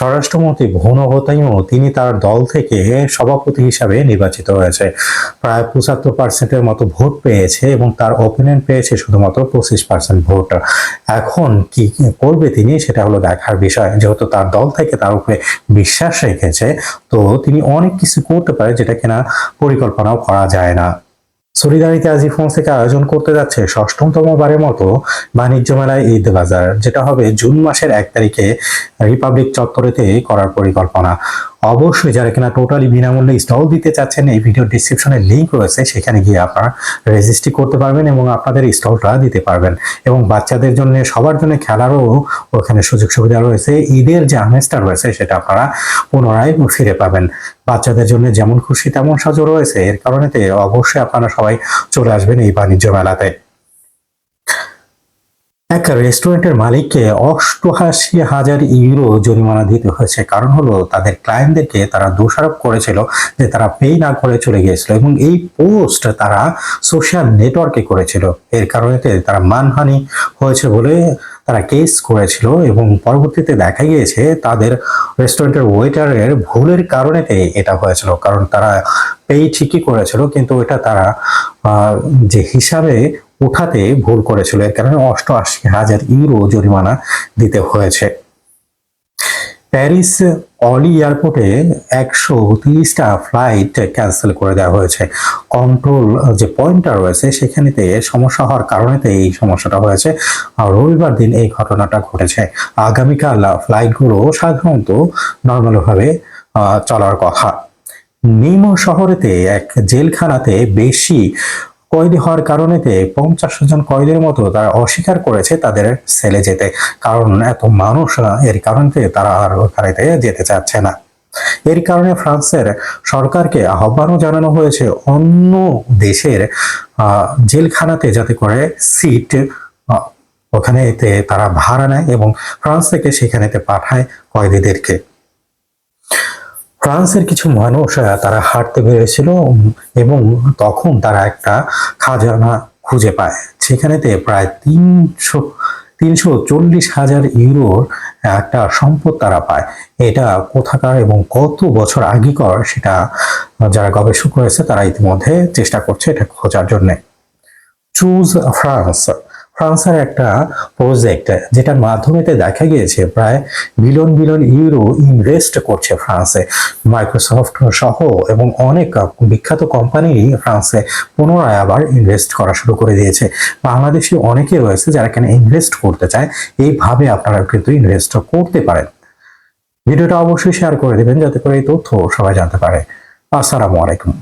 স্বরাষ্ট্রমন্ত্রী ভুনো হোতাইমো তিনি তার দল থেকে সভাপতি হিসাবে নির্বাচিত হয়েছে। প্রায় পঁচাত্তর পার্সেন্টের মতো ভোট পেয়েছে এবং তার ওপিনিয়ন পেয়েছে শুধুমাত্র পঁচিশ পার্সেন্ট ভোট। এখন কি করবে তিনি সেটা হলো দেখার বিষয়। যেহেতু তার দল থেকে তার উপরে বিশ্বাস রেখেছে, তো তিনি অনেক কিছু করতে পারে যেটা কিনা পরিকল্পনাও করা যায় না। সলিদারিতে আজি ফোনসেকা আয়োজন করতে যাচ্ছে ষষ্ঠতম বারের মতো বাণিজ্য মেলায় ঈদ বাজার, যেটা হবে জুন মাসের এক তারিখে রিপাবলিক চত্বরেতে করার পরিকল্পনা। অবশ্যই যারা কিনা টোটালি বিনামূল্যে স্টল দিতে চাচ্ছেন, এই ভিডিও ডিসক্রিপশনে লিংক রয়েছে, সেখানে গিয়ে আপনারা রেজিস্ট্রি করতে পারবেন এবং আপনাদের স্টলটা দিতে পারবেন। এবং বাচ্চাদের জন্য, সবার জন্য খেলারও ওখানে সুযোগ সুবিধা রয়েছে। ঈদের যে আমেজটা রয়েছে, সেটা আপনারা পুনরায় ফিরে পাবেন। বাচ্চাদের জন্য যেমন খুশি, তেমন সাজও রয়েছে। এর কারণেতে অবশ্যই আপনারা সবাই চলে আসবেন এই বাণিজ্য মেলাতে। এক রেস্টুরেন্টের মালিককে অষ্টআশি হাজার ইউরো জরিমানা দিতে হয়েছে। কারণ হলো, তাদের ক্লায়েন্টদেরকে তারা দোষারোপ করেছিল যে তারা পে না করে চলে গিয়েছিল এবং এই পোস্ট তারা সোশ্যাল নেটওয়ার্কে করেছিল। এর কারণে তারা মানহানি হয়েছে বলে তারা কেস করেছিল এবং পরবর্তীতে দেখা গিয়েছে তাদের রেস্টুরেন্টের ওয়েটারের ভুলের কারণে এটা হয়েছিল। কারণ তারা পেই ঠিকই করেছিল, কিন্তু এটা তারা যে হিসাবে উঠাতে ভুল করেছিল। এর কারণে অষ্টআশি হাজার ইউরো জরিমানা দিতে হয়েছে। প্যারিস অলি এয়ারপোর্টে একশো তিরিশটা ফ্লাইট ক্যান্সেল করে দেওয়া হয়েছে। কন্ট্রোল যে পয়েন্টটা রয়েছে, সেখানেতে সমস্যা হওয়ার কারণেতে এই সমস্যাটা হয়েছে। আর রবিবার দিন এই ঘটনাটা ঘটেছে। আগামীকাল ফ্লাইটগুলো সাধারণত নর্মালভাবে চলার কথা। নিম শহরেতে এক জেলখানাতে বেশি কয়েদি হওয়ার কারণেতে পঞ্চাশ জন কয়েদের মতো তারা অস্বীকার করেছে তাদের সেলে যেতে। কারণ এত মানুষ এর কারণে তারা আর ওখানেতে যেতে চাচ্ছে না। এর কারণে ফ্রান্সের সরকারকে আহ্বানও জানানো হয়েছে অন্য দেশের জেলখানাতে যাতে করে সিট ওখানে এতে তারা ভাড়া নেয় এবং ফ্রান্স থেকে সেখানেতে পাঠায় কয়েদিদেরকে। ফ্রান্সের কিছু মানুষ তারা হাঁটতে বেরিয়েছিল এবং তখন তারা একটা খাজানা খুঁজে পায়। সেখানেতে প্রায় তিনশো তিনশো চল্লিশ হাজার ইউরোর একটা সম্পদ তারা পায়। এটা কোথাকার এবং কত বছর আগেকার সেটা যারা গবেষক রয়েছে, তারা ইতিমধ্যে চেষ্টা করছে এটা খোঁজার জন্যে। Choose France. ফ্রান্সের একটা প্রজেক্ট যেটার মাধ্যমেতে দেখা গিয়েছে প্রায় বিলিয়ন বিলিয়ন ইউরো ইনভেস্ট করছে ফ্রান্সে। মাইক্রোসফট সহ এবং অনেক বিখ্যাত কোম্পানি ফ্রান্সে পুনরায় আবার ইনভেস্ট করা শুরু করে দিয়েছে। বাংলাদেশি অনেকে রয়েছে যারা এখানে ইনভেস্ট করতে চায়, এইভাবে আপনারা কিন্তু ইনভেস্ট করতে পারেন। ভিডিওটা অবশ্যই শেয়ার করে দেবেন যাতে করে এই তথ্য সবাই জানতে পারে। আসসালামু আলাইকুম।